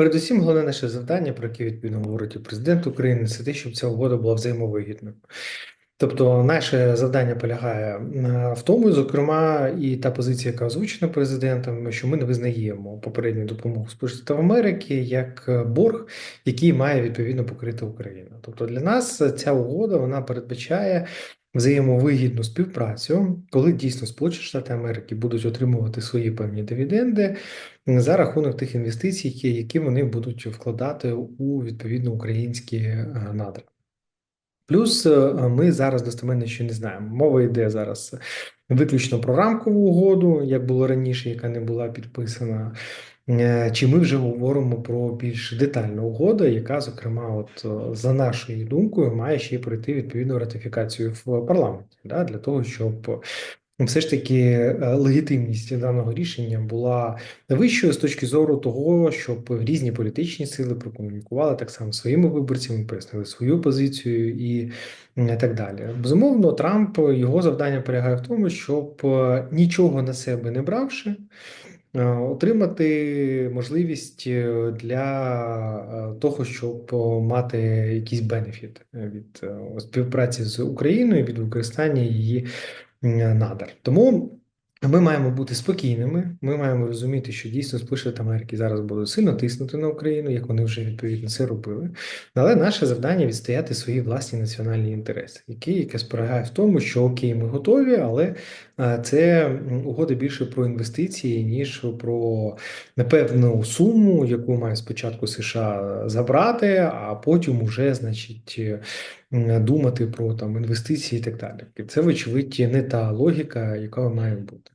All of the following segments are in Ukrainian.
Передусім, головне наше завдання, про яке відповідно говорить президент України, це те, щоб ця угода була взаємовигідною. Тобто, наше завдання полягає в тому, зокрема, і та позиція, яка озвучена президентом, що ми не визнаємо попередню допомогу Сполучених Америки як е, борг, який має відповідно покрити Україна. Тобто для нас ця угода вона передбачає взаємовигідну співпрацю, коли дійсно Сполучені Штати Америки будуть отримувати свої певні дивіденди за рахунок тих інвестицій, які вони будуть вкладати у відповідно українські е, надра. Плюс е, ми зараз достеменно ще не знаємо. Мова йде зараз виключно про рамкову угоду, як було раніше, яка не була підписана. Е, чи ми вже говоримо про більш детальну угоду, яка, зокрема, от е, за нашою думкою, має ще й пройти відповідну ратифікацію в парламенті, да, для того, щоб все ж таки е, легітимність даного рішення була вищою з точки зору того, щоб різні політичні сили прокомунікували так само своїми виборцями, пояснили свою позицію і так далі. Безумовно, Трамп його завдання полягає в тому, щоб нічого на себе не бравши. Е, отримати можливість е, для е, того, щоб мати якийсь бенефіт від співпраці з Україною від використання її надр. Тому ми маємо бути спокійними. Ми маємо розуміти, що дійсно Сполучені Америки зараз будуть сильно тиснути на Україну, як вони вже відповідно це робили. Але наше завдання відстояти свої власні національні інтереси, які яке спорягає в тому, що окей, ми готові, але це угоди більше про інвестиції, ніж про непевну суму, яку має спочатку США забрати, а потім уже, значить, думати про там інвестиції і так далі. Це, вочевидь, не та логіка, яка має бути.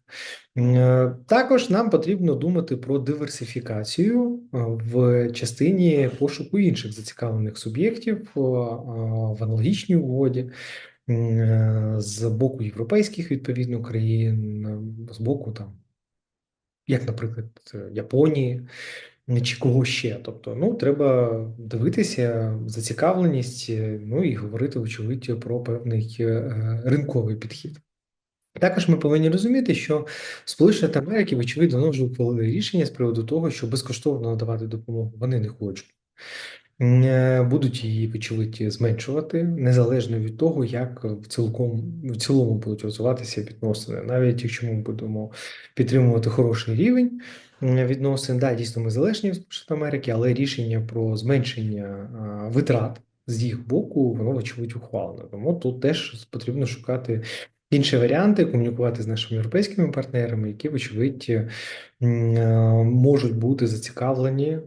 Також нам потрібно думати про диверсифікацію в частині пошуку інших зацікавлених суб'єктів в аналогічній угоді. Е, з боку європейських відповідно країн, з боку там, як, наприклад, Японії чи кого ще. Тобто, ну треба дивитися зацікавленість, е, ну і говорити, вочевидь, про певний е, ринковий підхід. Також ми повинні розуміти, що Сполучені Америки, очевидно, вже ухвалили рішення з приводу того, що безкоштовно надавати допомогу вони не хочуть. Е, будуть її вочевидь зменшувати незалежно від того, як в цілком в цілому будуть розвиватися відносини. Навіть якщо ми будемо підтримувати хороший рівень відносин, да, дійсно ми залежні від Америки, але рішення про зменшення витрат з їх боку, воно вочевидь ухвалено. Тому тут теж потрібно шукати інші варіанти, комунікувати з нашими європейськими партнерами, які, вочевидь, е, можуть бути зацікавлені е,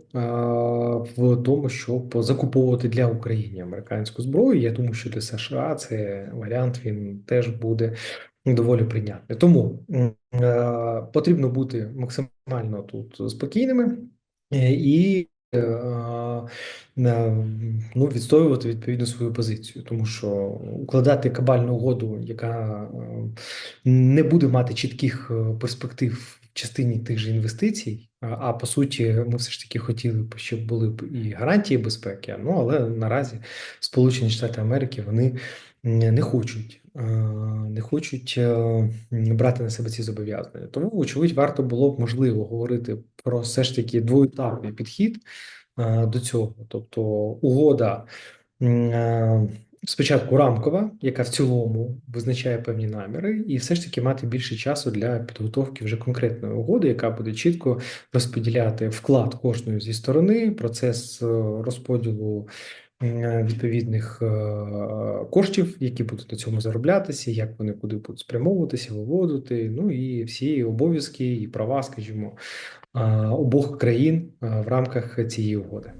в тому, щоб закуповувати для України американську зброю. Я думаю, що для США це варіант він теж буде доволі прийнятний. Тому е, потрібно бути максимально тут спокійними і. Ну, відстоювати відповідно свою позицію, тому що укладати кабальну угоду, яка не буде мати чітких перспектив в частині тих же інвестицій. А по суті, ми все ж таки хотіли б, щоб були б і гарантії безпеки. Ну але наразі Сполучені Штати Америки вони не хочуть не хочуть брати на себе ці зобов'язання. Тому, очевидь, варто було б можливо говорити про все ж таки двоетапний підхід до цього. Тобто угода спочатку рамкова, яка в цілому визначає певні наміри, і все ж таки мати більше часу для підготовки вже конкретної угоди, яка буде чітко розподіляти вклад кожної зі сторони, процес розподілу. Відповідних коштів, які будуть на цьому зароблятися, як вони куди будуть спрямовуватися, виводити, ну і всі обов'язки і права, скажімо, обох країн в рамках цієї угоди.